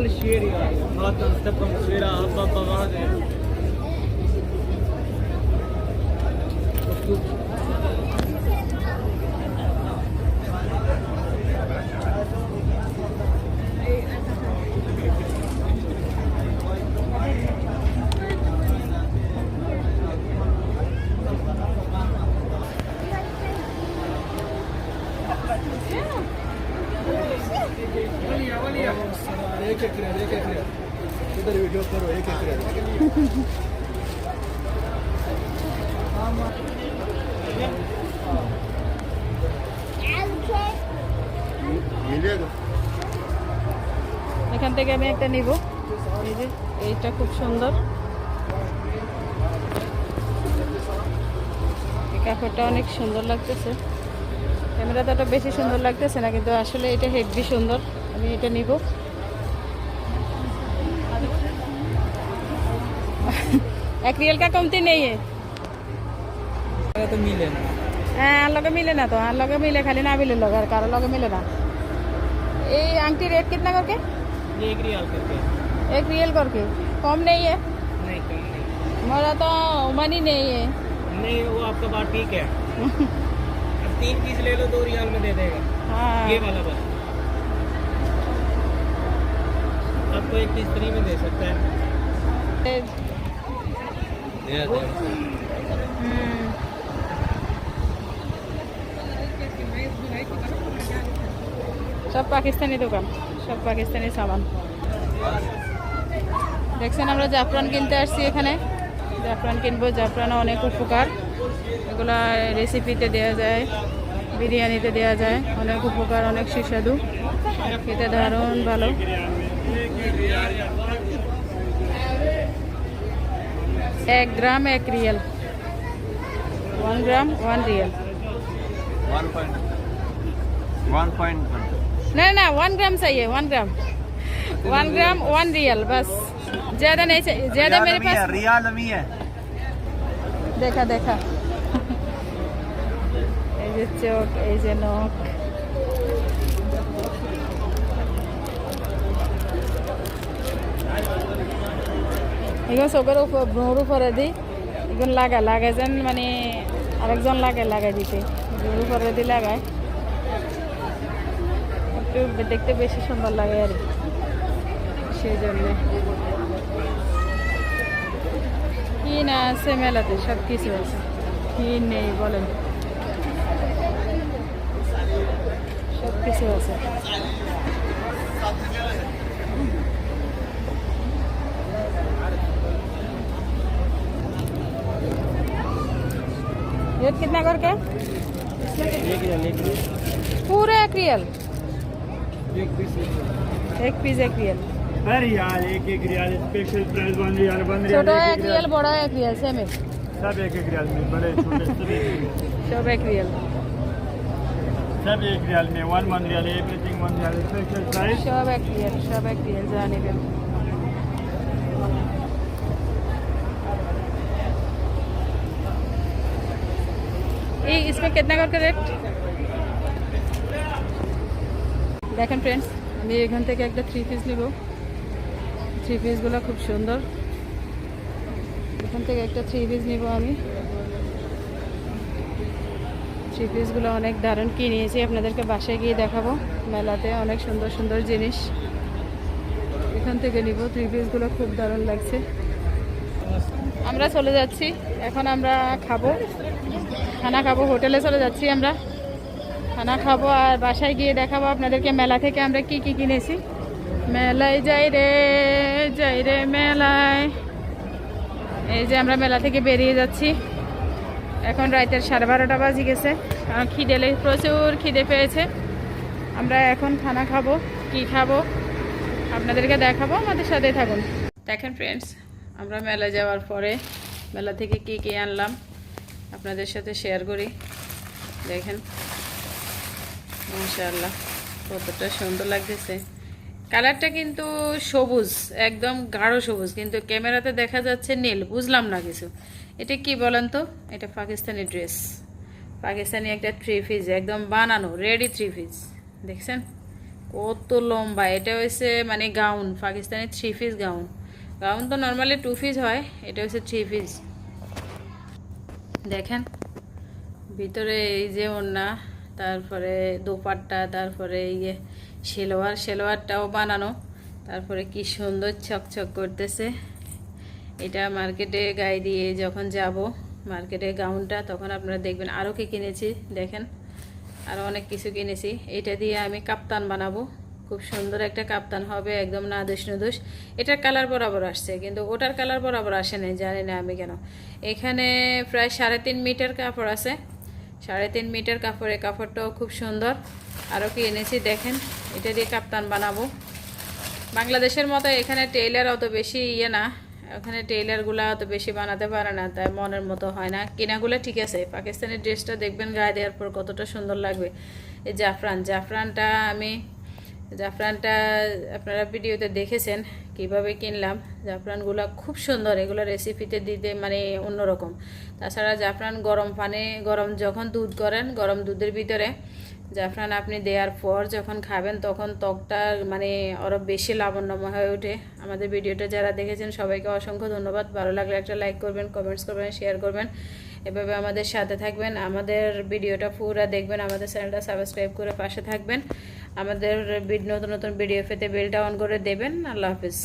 كل شيء مراتنا نستبقى مصيرة एक एक रियल एक एक रियल इधर वीडियो करो एक एक रियल मिलेगा এখান থেকে আমি একটা নিব এই যে এইটা খুব সুন্দর এই কাপড়টা অনেক সুন্দর লাগতেছে ক্যামেরাতে তো বেশি সুন্দর লাগতেছে না কিন্তু আসলে এটা হেভি সুন্দর আমি এটা নিব एक्रियल का कमती नहीं है। तो मिले ना। हाँ लगे मिले ना तो हाँ लगे मिले खाली ना मिले लोग कारो लगे मिले ना। ये आंटी रेट कितना करके? एक रियल करके। एक रियल करके। कम नहीं है? नहीं कम नहीं। मेरा तो मन ही नहीं है। नहीं वो आपका बात ठीक है। अब तीन पीस ले लो दो रियल में दे देगा। हाँ। ये वाला बस आपको एक पीस फ्री में दे सकता है। সব পাকিস্তানি দোকান, সব পাকিস্তানি সামান দেখছেন আমরা জাফরান কিনতে আসছি এখানে। জাফরান কিনবো জাফরান অনেক উপকার। এগুলা রেসিপিতে দেওয়া যায়, বিরিয়ানিতে দেওয়া যায়, অনেক উপকার, অনেক সুস্বাদু। খেতে দারুণ ভালো। एक ग्राम एक riyal one gram one riyal नहीं ना वन ग्राम सही है one gram one gram one riyal बस. ज़्यादा नहीं चाहिए ज़्यादा मेरे पास रियल है। देखा देखा. ये चौक ये नोक. Thank you. এগুলো চোখের উপর ভ্রুর উপরে দিই এগুলো লাগা লাগাই যেন মানে আরেকজন লাগে লাগাই দিতে ভ্রুর উপরে দিয়ে লাগায় একটু দেখতে বেশি সুন্দর লাগে আর। সেই জন্য কি না আছে মেলাতে? সব কিছু আছে। কি নেই বলেন? সব কিছু আছে। रेट कितना करके पूरा एक रियल एक पीस एक रियल हर रियाल एक एक riyal special price one riyal one riyal छोटा एक रियल। बड़ा एक रियल सेम है। सब एक एक रियाल में बड़े छोटे सब एक रियाल। सब एक रियल सब एक रियाल में one one riyal everything one riyal special price सब एक रियल सब एक रियल जाने में ये इसमें कितना करके रेट দেখেন ফ্রেন্ডস আমি এখান থেকে একটা থ্রি পিস নিব থ্রি পিসগুলো খুব সুন্দর এখান থেকে একটা থ্রি পিস নিব আমি থ্রি পিসগুলো অনেক দারুণ কি নিয়েছি আপনাদেরকে বাসায় গিয়ে দেখাবো মেলাতে অনেক সুন্দর সুন্দর জিনিস এখান থেকে নিব থ্রি পিসগুলো খুব দারুণ লাগছে আমরা চলে যাচ্ছি এখন আমরা খাবো খানা খাব, হোটেলে চলে যাচ্ছি আমরা। খানা খাব আর বাসায় গিয়ে দেখাবো আপনাদেরকে মেলা থেকে আমরা কি কি কিনেছি। মেলায় যাই রে যাই রে মেলায়। এই যে আমরা মেলা থেকে বেরিয়ে যাচ্ছি। এখন রাতের সাড়ে বারোটা বাজে গেছে। কারণ খিদে প্রচুর খিদে পেয়েছে। আমরা এখন খানা খাব, কি খাব, আপনাদেরকে দেখাবো, আমাদের সাথে থাকুন। দেখেন ফ্রেন্ডস আমরা মেলা যাওয়ার পরে মেলা থেকে কি কি আনলাম। আপনাদের সাথে শেয়ার করি। দেখেন, মাশাআল্লাহ, কতটা সুন্দর লাগতেছে। কালারটা কিন্তু সবুজ, একদম গাঢ় সবুজ, কিন্তু ক্যামেরাতে দেখা যাচ্ছে নীল, বুঝলাম না কিছু। এটা কি বলেন তো? এটা পাকিস্তানি ড্রেস পাকিস্তানি একটা থ্রি পিস একদম বানানো রেডি থ্রি পিস দেখছেন? কত লম্বা, এটা হচ্ছে মানে gown Pakistani three piece gown gown তো নর্মালি টু পিস হয়, এটা হচ্ছে থ্রি পিস দেখেন। ভিতরে এই যে ওড়না, তারপরে দোপাট্টা, তারপরে এই যে সেলোয়ার, সেলোয়ারটাও বানানো। তারপরে কি সুন্দর ছকছক করতেছে। এটা মার্কেটে গায়ে দিয়ে যখন যাব মার্কেটে গাউনটা তখন আপনারা দেখবেন আরও কি কিনেছি, দেখেন। আরও অনেক কিছু কিনেছি। এটা দিয়ে আমি কাপ্তান বানাবো। খুব সুন্দর একটা কাপ্তান হবে, একদম নাদুস নুদুস এটার কালার বরাবর আসছে, কিন্তু ওটার কালার বরাবর আসে নাই, জানি না আমি কেন। এখানে প্রায় সাড়ে তিন মিটার কাপড় আছে। সাড়ে তিন মিটার কাপড় এই কাপড়টাও খুব সুন্দর। আরও কি এনেছি দেখেন, এটা দিয়ে কাপ্তান বানাবো। বাংলাদেশের মতো এখানে টেইলার অত বেশি ইয়ে না, ওখানে টেইলারগুলো অত বেশি বানাতে পারে না, তাই মনের মতো হয় না। কেনাগুলো ঠিক আছে, পাকিস্তানের ড্রেসটা দেখবেন গায়ে দেওয়ার পর কতটা সুন্দর লাগবে। এই জাফরান, জাফরানটা আমি জাফরানটা আপনারা ভিডিওতে দেখেছেন, কীভাবে কিনলাম, জাফরানগুলো খুব সুন্দর, এগুলো রেসিপিতে দিতে মানে অন্যরকম। তাছাড়া জাফরান গরম পানি, গরম যখন দুধ করেন, গরম দুধের ভিতরে জাফরান আপনি দেওয়ার পর যখন খাবেন, তখন ত্বকটা মানে আরও বেশি লাবণ্যময় হয়ে ওঠে। আমাদের ভিডিওটা যারা দেখেছেন, সবাইকে অসংখ্য ধন্যবাদ। ভালো লাগলে একটা লাইক করবেন কমেন্টস করবেন শেয়ার করবেন। এভাবে আমাদের সাথে থাকবেন। আমাদের ভিডিওটা পুরো দেখবেন। আমাদের চ্যানেলটা সাবস্ক্রাইব করে পাশে থাকবেন। আমাদের নতুন নতুন ভিডিও পেতে বেলটা অন করে দেবেন। আল্লাহ হাফিজ।